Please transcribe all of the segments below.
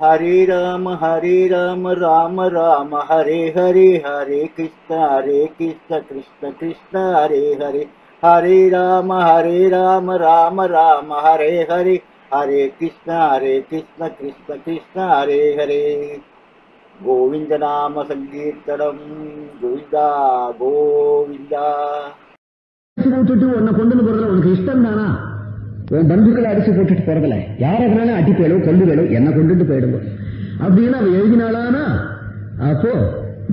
ஹரே ராம ஹரே ராம ராம ராம ஹரே ஹரே ஹரே கிருஷ்ண ஹரே கிருஷ்ண கிருஷ்ண கிருஷ்ண ஹரே ஹரே. ஹரே ராம ஹரே ராம ராம ராம ஹரே ஹரே. ஹரே கிருஷ்ண ஹரே கிருஷ்ண கிருஷ்ண கிருஷ்ண ஹரே ஹரே. கோவிந்த நாம சங்கீர்த்தனம். கோவிந்தா கோவிந்தா. அடிச்சு உன்னை கொண்டு வந்து போறதுல உனக்கு இஷ்டம் தானா பந்துக்களை அடிச்சு போட்டுட்டு போறதுல யார வேணாலும் அடி என்ன கொண்டுட்டு போயிடுங்க. அப்படின்னு அவள் எழுதினாளானா? அப்போ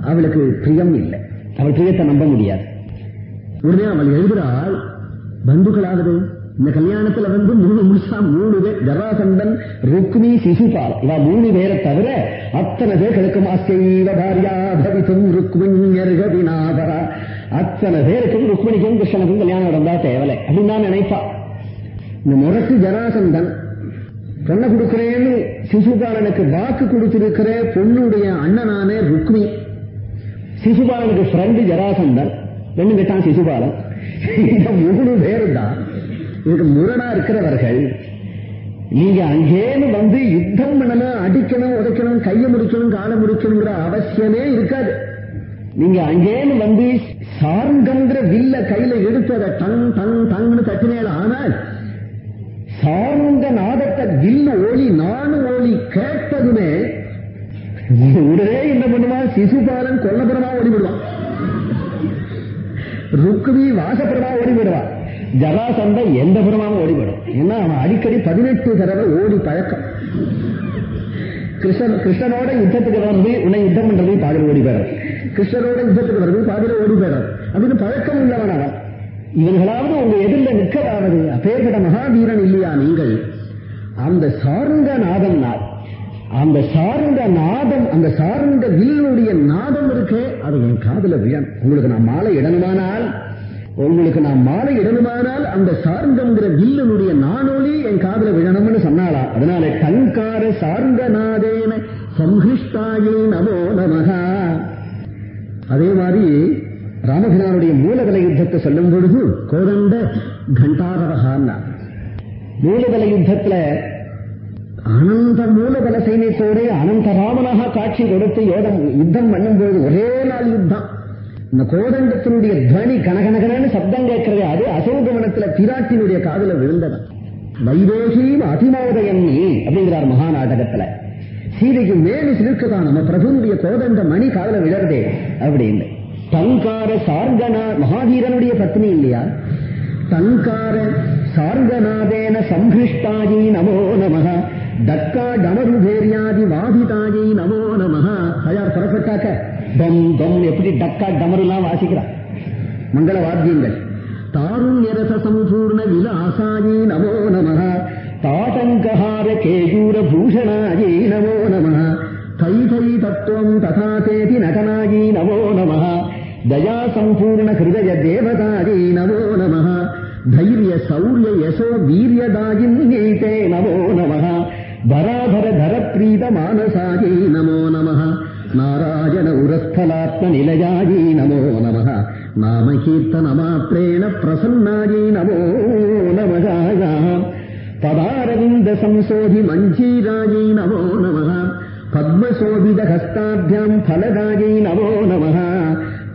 அவளுக்கு பிரியம் இல்லை. அவள் பிரியத்தை நம்ப முடியாது. உடனே அவள் எழுதுறாள் பந்துக்களாகுது இந்த கல்யாணத்துல வந்து மூணு முழுசா மூணு பேர் ஜராசந்தன் ருக்மி சிசுபால். இவா மூணு பேரை தவிர அத்தனை பேர் கிழக்கும் அசைவ பாரியா பவித்தும் ருக்மிஞர்கதிநாதரா அத்தனை பேருக்கும் ருக்மிணிக்கும் கிருஷ்ணனுக்கும் கல்யாணம் நடந்தா தேவலை அப்படின்னு தான் நினைப்பா. இந்த முரசு ஜராசந்தன் பொண்ணை கொடுக்கிறேன்னு சிசுபாலனுக்கு வாக்கு கொடுத்திருக்கிற பொண்ணுடைய அண்ணனானே ருக்மி. சிசுபாலனுக்கு ஃப்ரெண்டு ஜராசந்தன். பெண்ணு கேட்டான் சிசுபாலன். இந்த மூணு பேரும் தான் இதுக்கு முரணா இருக்கிறவர்கள். நீங்க அங்கேன்னு வந்து யுத்தம் பண்ணணும் அடிக்கணும் உதைக்கணும் கையை முடிக்கணும் காலை முடிக்கணுங்கிற அவசியமே இருக்காது. நீங்க அங்கேன்னு வந்து சார்ங்கங்கிற வில்ல கையில எடுத்து அதை டங் டங் டங்னு தட்டினேன் ஆனால் வில்லு ஒளி நானு ஒளி கேட்டதுமே உடனே என்ன பண்ணுவான்? சிசுபாலன் கொல்லபுரமா ஓடிவிடுவான். ருக்மி வாசபுரமா ஓடிவிடுவான். ஜராசந்த எந்த புறமாவும் ஓடிவிடும். ஏன்னா அவன் அடிக்கடி பதினெட்டு தடவை ஓடி பழக்கம். கிருஷ்ணன் கிருஷ்ணனோட யுத்தத்துக்கு வர்றது உன்னை யுத்தம் பண்றது பாதிரி ஓடி போயிடுறது கிருஷ்ணனோட யுத்தத்துக்கு வர்றது பாதிரி ஓடி போயிடுறது அப்படின்னு பழக்கம் உள்ளவன் அவன். இவர்களாவது உங்க எதிரில் நிற்கலாவது அப்பேற்பட்ட மகாவீரன் இல்லையா நீங்கள்? அந்த சார்ந்த நாதம் நாள் அந்த சார்ந்த நாதம் அந்த சார்ந்த வில்லுடைய நாதம் இருக்கே அது உன் காதல விழன். உங்களுக்கு நான் மாலை இடணுமானால் உங்களுக்கு நான் மாலை இடணுமானால் அந்த சார்ந்தங்கிற வில்லுனுடைய நானொலி என் காதல விழணும்னு சொன்னாளா? அதனால கண்கார சார்ந்த நாதேன சம்ஹிஷ்டாயே நமோ நமகா அதே மாதிரி ராமபிரானுடைய மூலகலை யுத்தத்தை சொல்லும் பொழுது கோதண்ட கண்டாரவகான்னா மூலதல யுத்தத்துல அனந்த மூலபல சைன்யத்தோடு அனந்த ராமனாக காட்சி கொடுத்து யோதம் யுத்தம் பண்ணும்போது ஒரே நாள் யுத்தம். இந்த கோதண்டத்தினுடைய துவனி கனகனகனன்னு சப்தம் கேட்கிறது. அது அசோகவனத்துல பிராட்டினுடைய காதல விழுந்தது. வைதோஷி அதிமோதயம் நீ அப்படிங்கிறார் மகாநாடகத்துல. சீதைக்கு மேலு சிலுக்குதான் நம்ம பிரபுனுடைய கோதண்ட மணி காதல விழருதே அப்படின்னு. தங்கார சார்கனா மகாவீரனுடைய பத்னி இல்லையா? தங்கார சார்கநாதேன சம்பிஷ்டாயி நமோ நம தக்கா டமருபேரியாதி வாதிதாயி நமோ நம. தயார் புறப்பட்டாக்க. தம் தம் எப்படி டக்கா டமருலாம் வாசிக்கிறார் மங்கள வாத்தியங்கள் தாருண்யரச சம்பூர்ண விலாசாயை நமோ நம தாட்டங்கஹார கேயூர பூஷணாயை நமோ நம தைதை தத்துவம் ததா தேதி நடனாயி நமோ நம தயா சம்பூர்ண ஹிருதய தேவதாயை நமோ நம. धैर्य शौर्य धैर्यशौर्ययशो वीर्यदायिन्यैते नमो नमः। धराधर धरप्रीत मानसायै नमो नमः। नारायण उरस्थलात्मनिलयायै नमो नमः। नामकीर्तनमात्रेण प्रसन्नायै नमो नमगाया तदारविन्दसंशोधि मञ्जीरायै नमो नमः। पद्मशोभिदहस्ताभ्याम् फलदायै नमो नमः।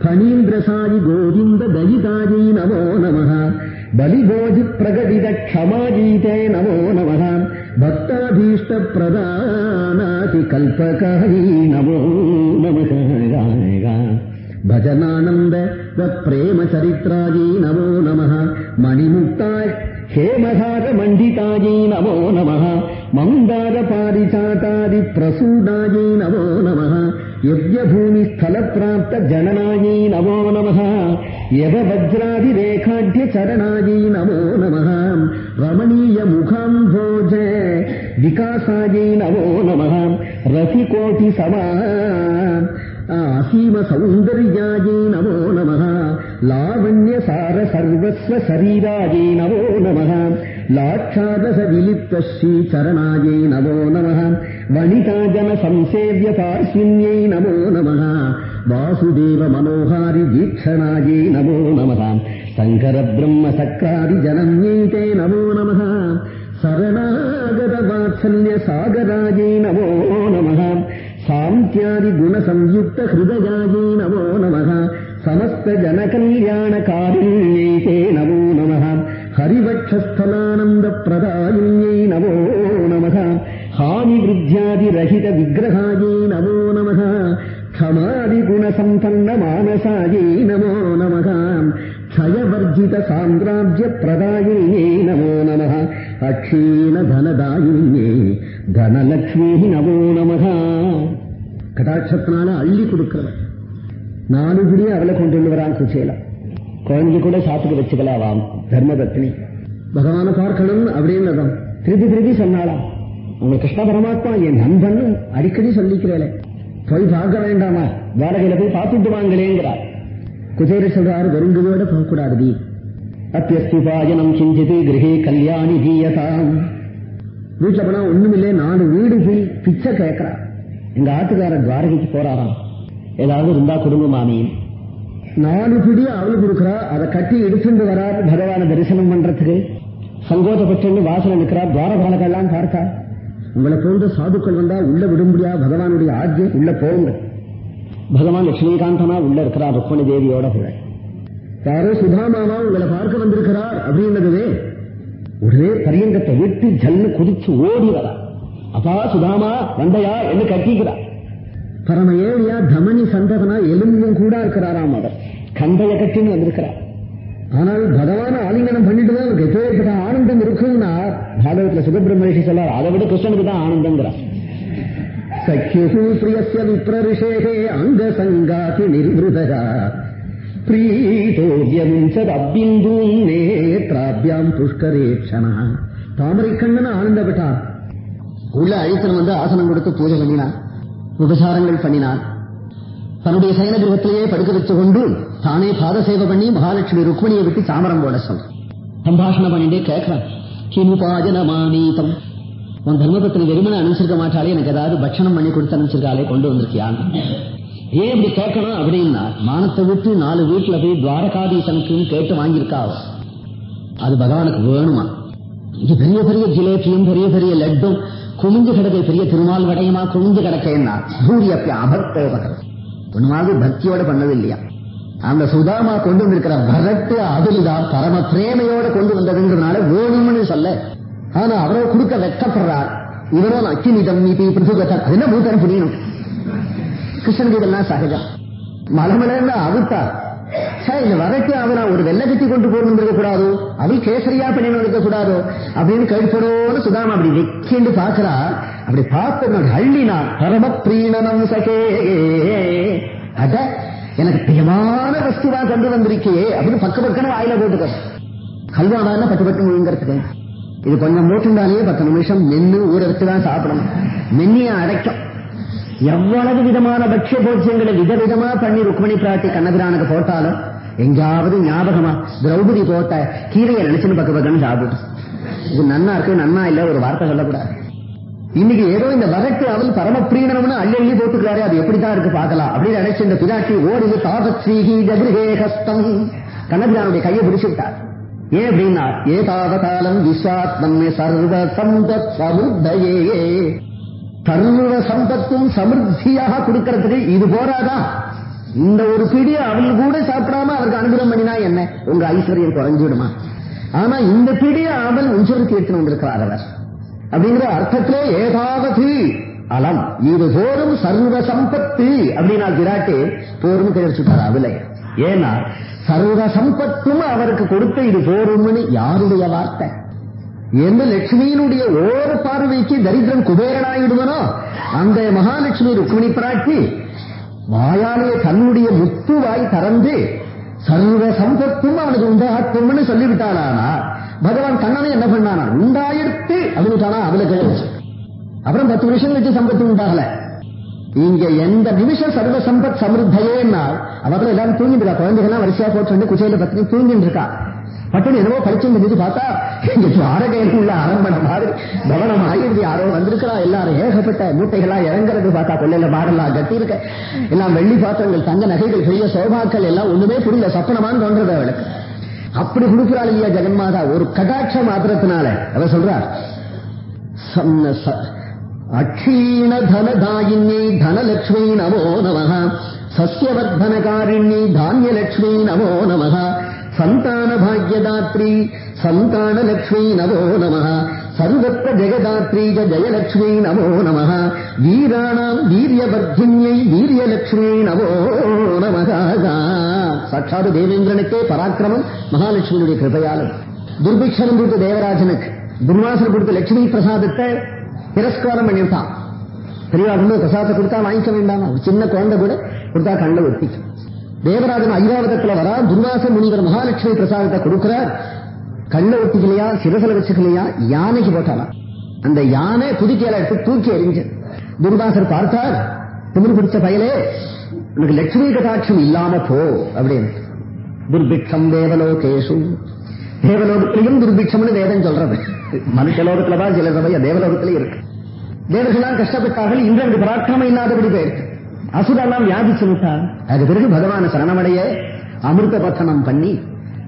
फणीन्द्रसायि गोविन्ददयितायै नमो नमः। బలిభోజి ప్రగదిత క్షమాజీతే నమో నమ. భక్తాభీష్ట ప్రదానాతి కల్పకాయ నమో నమ. భజనానంద ప్రేమ చరిత్రాజీ నమో నమ. మణిముక్తాయ హేమహార మండితాజీ నమో నమ. మందార పారిచాతాది ప్రసూడాజీ నమో నమ. యజ్ఞభూమి స్థల ప్రాప్త జననాజీ నమో నమ. यवज्रादिरेखाढ्यचरणायै नमो। नमः रमणीयमुखाम् भोजे। विकासायै नमो। नमः रसिकोटिसमा। आसीमसौन्दर्यायै नमो। नमः लावण्यसारसर्वस्वशरीरायै नमो। नमः लाक्षादशविलिप्तश्रीचरणायै नमो। नमः वणिताजनसंसेव्यतार्शिन्यै नमो नमः। वासुदेवमनोहादिदीक्षणायै नमो नमः। शङ्करब्रह्मसक्कादिजनन्यैते नमो नमः। शरणागतवात्सल्यसागरायै नमो नमः। सान्त्यादिगुणसंयुक्तहृदयायै नमो नमः। समस्तजनकल्याणकारिण्यैते नमो नमः। हरिवक्षस्थलानन्दप्रदायिन्यै नमो नमः। हानिवृद्ध्यादिरहितविग्रहायै नमो नमः। ஹமாதிகுணசம்பன்ன மானசாயை நமோ நமகாம் క్షయవర్జిత సామ్రాజ్య ప్రదాయిన్యే నమో నమ అక్షీణ ధనదాయిన్యే ధనలక్ష్మీ నమో నమ கடாட்சத்தினால அள்ளி கொடுக்கிறவன் நாலு குடி அவளை கொண்டு வரான் குசேலம் குழந்தை கூட சாப்பிட்டு வச்சுக்கலாவாம் தர்மபத்னி பகவான பார்க்கணும் அப்படின்னதான் திருப்பி திருப்பி சொன்னாலாம் உங்களுக்கு கிருஷ்ண பரமாத்மா என் நண்பன் அடிக்கடி சொல்லிக்கிறேன் போய் பார்க்க வேண்டாமா? வாடகையில போய் பார்த்துட்டு வாங்களேங்கிறார். குஜேர சொல்றாரு வெறுங்குதோட போகக்கூடாது நீ. அத்தியஸ்திபாயனம் கிஞ்சிது கிரகே கல்யாணி தீயதாம் வீட்டுல போனா ஒண்ணுமில்லே நாலு வீடு போய் பிச்சை கேட்கிறா எங்க ஆட்டுக்காரர் துவாரகைக்கு போறாராம். ஏதாவது இருந்தா கொடுங்க மாமியும் நாலு பிடி அவளு கொடுக்குறா அதை கட்டி எடுத்துட்டு வரா பகவான தரிசனம் பண்றதுக்கு. சங்கோதப்பட்டு வாசல நிற்கிறார் துவாரபாலகெல்லாம் பார்த்தா உங்களை போன்ற சாதுக்கள் வந்தா உள்ள விடும்படியா பகவானுடைய ஆஜ்யம் உள்ள போங்க. பகவான் லட்சுமிகாந்தனா உள்ள இருக்கிறார் ருக்மணி தேவியோட கூட. யாரோ சுதாமாவா உங்களை பார்க்க வந்திருக்கிறார் அப்படின்னதுவே உடனே பரியங்கத்தை விட்டு ஜல்லு குதிச்சு ஓடி வரா அப்பா சுதாமா வந்தையா என்று கட்டிக்கிறார் பரம ஏழியா தமனி சந்தகனா எலும்பும் கூட இருக்கிறாராம் அவர். கந்தைய கட்டின்னு வந்திருக்கிறார். ஆனால் பகவான ஆலிங்கனம் பண்ணிட்டு தான் அவருக்கு எப்பேற்பட்ட ஆனந்தம் இருக்கும்னா சுகபிரமேஷி சொல்லார். அதை விட கிருஷ்ணனுக்கு தான் ஆனந்தங்கிறார். சக்கியு பிரியசிய விப்ரரிஷேகே அங்க சங்காதி நிர்வதா பிரீதோவியமிஞ்சத் அபிந்தூம் நேத்ராபியாம் புஷ்கரேட்சணா. தாமரை கண்ணன் ஆனந்தப்பட்டார் உள்ள அழித்தன் வந்து ஆசனம் கொடுத்து பூஜை பண்ணினான். உபசாரங்கள் பண்ணினான். தன்னுடைய சயன கிரகத்திலேயே படுக்க வச்சு கொண்டு தானே பாத சேவை பண்ணி மகாலட்சுமி ருக்மணியை விட்டு சாமரம் போட சொல். சம்பாஷணம் பண்ணிட்டே கேட்கிறான். கிமுபாஜனமானீதம் உன் தர்மபத்திரி வெறுமனை அனுப்பிச்சிருக்க மாட்டாலே எனக்கு ஏதாவது பட்சணம் பண்ணி கொடுத்து அனுப்பிச்சிருக்காலே கொண்டு வந்திருக்கியான் ஏன் இப்படி கேட்கணும் அப்படின்னா மானத்தை விட்டு நாலு வீட்டுல போய் துவாரகாதீசனுக்குன்னு கேட்டு வாங்கியிருக்கா அது பகவானுக்கு வேணுமா இது பெரிய பெரிய ஜிலேபியும் பெரிய பெரிய லட்டும் குமிஞ்சு கிடக்கை பெரிய திருமால் வடையுமா குமிஞ்சு கிடக்கேன்னா சூரியப்பி அபக்தேவகர் ஒண்ணு மாதிரி பக்தியோட பண்ணது இல்லையா அந்த சுதாமா கொண்டு வந்திருக்கிற பரட்டு அதுதான் பரம பிரேமையோட கொண்டு வந்ததுங்கிறதுனால வேணும்னு சொல்ல. ஆனா அவரோ கொடுக்க வெக்கப்படுறார் இவரோ அக்கினிதம் நீதி பிருதுகத்தன் அது என்ன மூத்தன் புரியணும் கிருஷ்ணன் சகஜம். மலமலர்ந்து அவுத்தார் சார் இந்த வரட்டு அவனா ஒரு வெள்ளை கட்டி கொண்டு போகணும் இருக்க அவள் கேசரியா பண்ணின்னு இருக்க கூடாது அப்படின்னு கேட்படோன்னு சுதாமா அப்படி வெக்கிண்டு பாக்குறா அப்படி பார்த்து அள்ளினா பரம பிரீணனம் சகே. அட எனக்கு பிரியமான வஸ்துவா கொண்டு வந்திருக்கியே அப்படின்னு பக்க பக்கன வாயில போட்டுக்க. கல்வானா பத்து பக்கம் விழுங்கிறதுக்கு இது கொஞ்சம் போட்டுண்டாலே பத்து நிமிஷம் மென்னு ஊற வச்சு தான் சாப்பிடணும். மென்னிய அடைக்கும். எவ்வளவு விதமான பட்சிய போட்சியங்களை விதவிதமா பண்ணி ருக்மணி பிராட்டி கண்ணபிரானுக்கு போட்டாலும் எங்காவது ஞாபகமா திரௌபதி போட்ட கீரையை நினைச்சுன்னு பக்க பக்கன்னு சாப்பிட்டு இது நன்னா இருக்கு நன்னா இல்ல ஒரு வார்த்தை சொல்லக்கூடாது. இன்னைக்கு ஏதோ இந்த வரட்டு அவள் பரமப்ரீணம்னு அள்ளி அள்ளி போட்டுக்கிறாரு அது எப்படிதான் இருக்கு பார்க்கலாம். அப்படின்னு நினைச்சு இந்த பிராட்டி ஓடி தாபஸ்ரீஹி ஜகிருஹே கண்ணபிரானுடைய கையை பிடிச்சு விட்டார். ஏன் அப்படின்னா ஏதாவதாலம் விஸ்வாத்மன் சர்வ சம்பத் சமுத்தையே சர்வ சம்பத்தும் சமிருத்தியாக கொடுக்கறதுக்கு இது போராதான் இந்த ஒரு பிடி அவள் கூட சாப்பிடாம அவருக்கு அனுகிரம் பண்ணினா என்ன? உங்க ஐஸ்வர்யம் குறைஞ்சிடுமா? ஆனா இந்த பிடியை அவள் உஞ்சரி கேட்டு வந்திருக்கிறார் அவர். அப்படிங்கிற அர்த்தத்திலே ஏதாவது அலம். இது போரும் சர்வ சம்பத்து அப்படின்னா விராட்டு போரும் தெரிவிச்சுட்டார் அவளை ஏன்னா சர்வ சம்பத்தும் அவருக்கு கொடுத்த இது போரும்னு யாருடைய வார்த்தை? எந்த லட்சுமியினுடைய ஓர பார்வைக்கு தரித்திரன் குபேரனாயிடுவனோ? அந்த மகாலட்சுமி ருக்மிணி பிராட்டி வாயாலே தன்னுடைய முத்து வாய் திறந்து சர்வ சம்பத்தும் அவனுக்கு உண்டாகட்டும்னு சொல்லிவிட்டாளானா பகவான் கண்ணனை என்ன பண்ணானா உண்டாயிரத்து அதுனுட்டானா அதுல அவளுக்கு அப்புறம் பத்து நிமிஷம் வச்சு சம்பத்து உண்டாகல. இங்க எந்த நிமிஷம் சர்வ சம்பத் சமிருத்தையேன்னா அவர்கள் எல்லாரும் தூங்கிட்டு இருக்கா குழந்தைகள்லாம் வரிசையா போட்டு வந்து குச்சையில பத்தினி தூங்கிட்டு இருக்கா பட்டுன்னு என்னவோ படிச்சு நின்று பார்த்தா இங்க துவாரகையில் உள்ள அரண்மனை மாதிரி பவனம் ஆகிடுது யாரோ வந்திருக்கிறா எல்லாரும் ஏகப்பட்ட மூட்டைகளா இறங்குறது பார்த்தா கொள்ளையில மாடலாம் கட்டி இருக்க. எல்லாம் வெள்ளி பாத்திரங்கள் தங்க நகைகள் பெரிய சோபாக்கள் எல்லாம் ஒண்ணுமே புரியல சப்பனமான்னு தோன்றது அவளுக்கு. அப்படி கொடுக்கிறாள் இல்லையா ஜெகன்மாதா? ஒரு கடாட்ச மாத்திரத்தினால. அவ சொல்றார் அக்ஷீண தனதாயினி தனலட்சுமி நமோ நம சசியவர்தனகாரிணி தானியலட்சுமி நமோ நம சந்தான பாக்யதாத்ரி சந்தான நமோ நம சர்வத்த ஜெகதாத்ரி ஜெயலட்சுமி நமோ நம வீராணாம் வீரியவர்தின்யை வீரியலட்சுமி நமோ நம சாட்சாது தேவேந்திரனுக்கே பராக்கிரமம் மகாலட்சுமியுடைய கிருபையாலும். துர்பிக்ஷனம் கொடுத்த தேவராஜனுக்கு துர்வாசனம் கொடுத்த லட்சுமி பிரசாதத்தை திரஸ்காரம் பண்ணிவிட்டான் பெரியவா கொண்டு பிரசாதத்தை கொடுத்தா வாங்கிக்க வேண்டாமா? ஒரு சின்ன குழந்தை கூட கொடுத்தா கண்ணில் ஒத்திக்கும் தேவராஜன் ஐராவதத்துல வரா துர்வாச முனிவர் மகாலட்சுமி பிரசாதத்தை கொடுக்கிறார். கண்ண ஒட்டிக்கலையா சிரசல வச்சுக்கலையா? யானைக்கு போட்டாலாம். அந்த யானை புதுக்கையில எடுத்து தூக்கி எறிஞ்சு துர்வாசர் பார்த்தார் திமிர் பிடிச்ச பயலே உனக்கு லட்சுமி கடாட்சம் இல்லாம போ அப்படின்னு. துர்பிக்ஷம் தேவலோகேஷு. தேவலோகத்திலையும் துர்பிக்ஷம்னு வேதம் சொல்றது. மனுஷலோகத்துலதான் சில சமயம் தேவலோகத்திலே இருக்கு. தேவர்களாம் கஷ்டப்பட்டார்கள் இன்று பராக்கிரமம் இல்லாதபடி போயிருக்கு அசுரெல்லாம் வியாபிச்சு விட்டார் அது பிறகு பகவான சரணமடைய அமிர்த பத்தனம் பண்ணி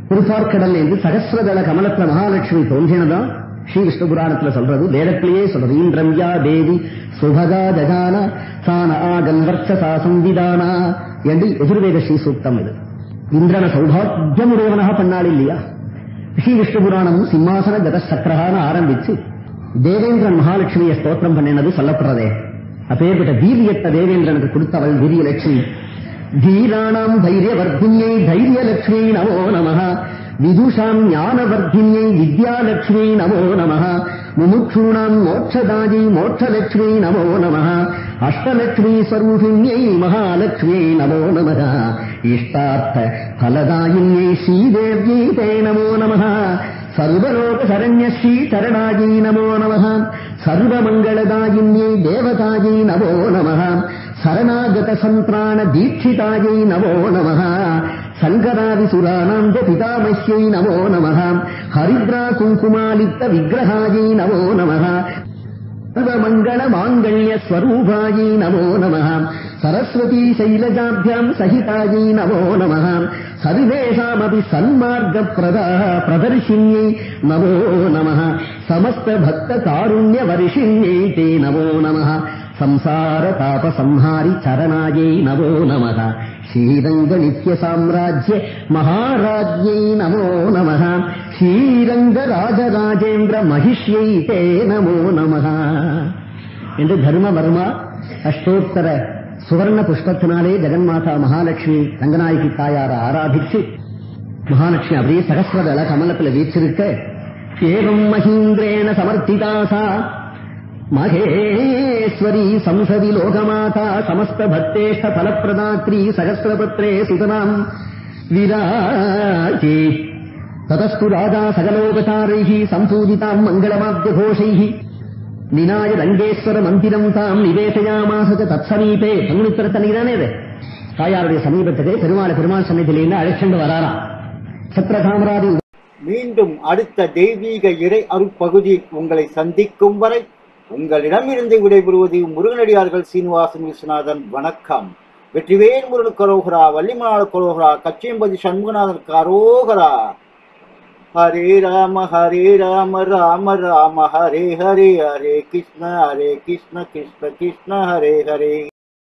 திருப்பார்கடல் என்று சகசிரதள கமலத்துல மகாலட்சுமி தோன்றினதான் ஸ்ரீ விஷ்ணு புராணத்துல சொல்றது வேதத்திலேயே சொல்றது இன்றம்யா தேவி சுபகா ஜகான சான ஆகன் வர்ச்சசா என்று எதிர்வேத ஸ்ரீ சூக்தம் இது. இந்திரன சௌபாகியமுடையவனாக பண்ணாள் இல்லையா? ஸ்ரீ விஷ்ணு புராணம் சிம்மாசன கத சக்கரகான ஆரம்பிச்சு தேவேந்திரன் மகாலட்சுமியை ஸ்தோத்திரம் பண்ணினது சொல்லப்படுறதே. அப்பேற்பட்ட வீரியத்தை தேவேந்திரனுக்கு கொடுத்தவள் வீரியலட்சுமி. தீராணாம் தைரியவர்த்தின்யை தைரியலட்சுமி நமோ நம விதுஷாம் ஞானவர்த்தின்யை வித்யாலட்சுமி நமோ நம முமுட்சூணாம் மோட்சதாஜி மோட்சலட்சுமி நமோ நம அஷ்டலட்சுமி ஸ்வரூபிண்யை மகாலட்சுமி நமோ நம இஷ்டார்த்த பலதாயின்யை ஸ்ரீதேவ்யை தே நமோ நம சர்வலோக சரண்யஸ்ரீ சரணாஜி நமோ நம சர்வமங்களதாயின்யை தேவதாஜி நமோ நம சரணாகத சந்திராண सङ्गरादिसुरानाम् च पितामह्यै नमो नमः। हरिद्राकुङ्कुमालिप्तविग्रहायै नमो नमः। सर्वमङ्गलमाङ्गल्यस्वरूपायै नमो नमः। सरस्वतीशैलजाभ्याम् सहितायै नमो नमः। सर्वेषामपि सन्मार्गप्रदाः प्रदर्शिन्यै नमो नमः। समस्तभक्ततारुण्यवर्षिन्यै ते नमो नमः। நமோ நம சமஸ்த பக்த காருண்ய வருஷின்யை தே நமோ நம சம்சார தாப சம்ஹாரி சரணாயை நமோ நம ஸ்ரீரங்க நித்ய சாம்ராஜ்ய மகாராஜ்யை நமோ நம ஸ்ரீரங்க ராஜராஜேந்திர மகிஷ்யை தே நமோ நம என்று தர்மவர்மா அஷ்டோத்தர சுவர்ண புஷ்பத்தினாலே ஜெகன்மாதா மகாலட்சுமி ரங்கநாயகி தாயார ஆராதிச்சு மகாலட்சுமி அப்படியே சகஸ்வதள கமலத்தில் வீச்சிருக்க ஏவம் மகீந்திரேன சமர்த்திதாசா மகேஸ்வரி சம்சதி லோகமாதா சமஸ்த பக்தேஷ்ட பலப்பிரதாத்ரி சகசிரபத்ரே சுதனாம் விராஜே. ததஸ்து ராஜா சகலோபசாரைः சம்பூஜிதாம் மங்களமாத்தியகோஷைः நினாய ரங்கேஸ்வர மந்திரம் தாம் நிவேசயாமாச ச தத்சமீபே பங்குனித்திர இது தாயாருடைய சமீபத்துக்கு பெருமாள் பெருமாள் சன்னிதியிலிருந்து அழைச்சிட்டு வராராம் சத்திரகாமராதி மீண்டும் அடுத்த தெய்வீக இறை அருட்பகுதி உங்களை சந்திக்கும் வரை உங்களிடமிருந்து விடைபெறுவது முருகனடியார்கள் சீனிவாசன் விஸ்வநாதன். வணக்கம். வெற்றிவேல் முருகன் கரோகரா வள்ளிமலாள கரோகரா கச்சியம்பதி சண்முகநாதன் கரோகரா. ஹரே ராம ஹரே ராம ராம ராம ஹரே ஹரே ஹரே கிருஷ்ண ஹரே கிருஷ்ண கிருஷ்ண கிருஷ்ண ஹரே ஹரே.